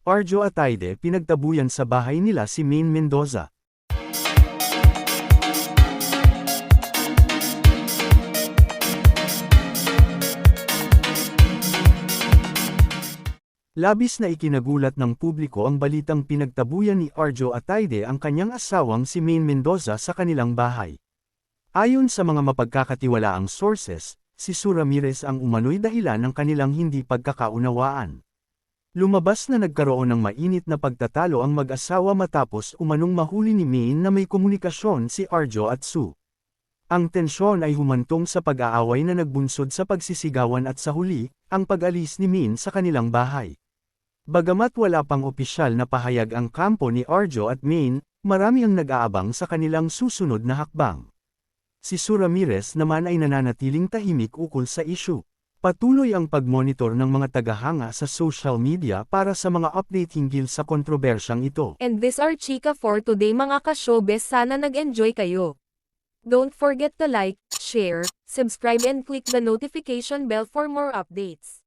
Arjo Ataide pinagtabuyan sa bahay nila si Maine Mendoza. Labis na ikinagulat ng publiko ang balitang pinagtabuyan ni Arjo Ataide ang kanyang asawang si Maine Mendoza sa kanilang bahay. Ayon sa mga mapagkakatiwalaang sources, si Sue Ramirez ang umano'y dahilan ng kanilang hindi pagkakaunawaan. Lumabas na nagkaroon ng mainit na pagtatalo ang mag-asawa matapos umanong mahuli ni Maine na may komunikasyon si Arjo at Sue. Ang tensyon ay humantong sa pag-aaway na nagbunsod sa pagsisigawan at sa huli, ang pag-alis ni Min sa kanilang bahay. Bagamat wala pang opisyal na pahayag ang kampo ni Arjo at Min, marami ang nag-aabang sa kanilang susunod na hakbang. Si Sue Ramirez naman ay nananatiling tahimik ukol sa issue. Patuloy ang pagmonitor ng mga tagahanga sa social media para sa mga update hinggil sa kontrobersyang ito. And this are Chika for today mga ka-showbiz sana nag-enjoy kayo. Don't forget to like, share, subscribe and click the notification bell for more updates.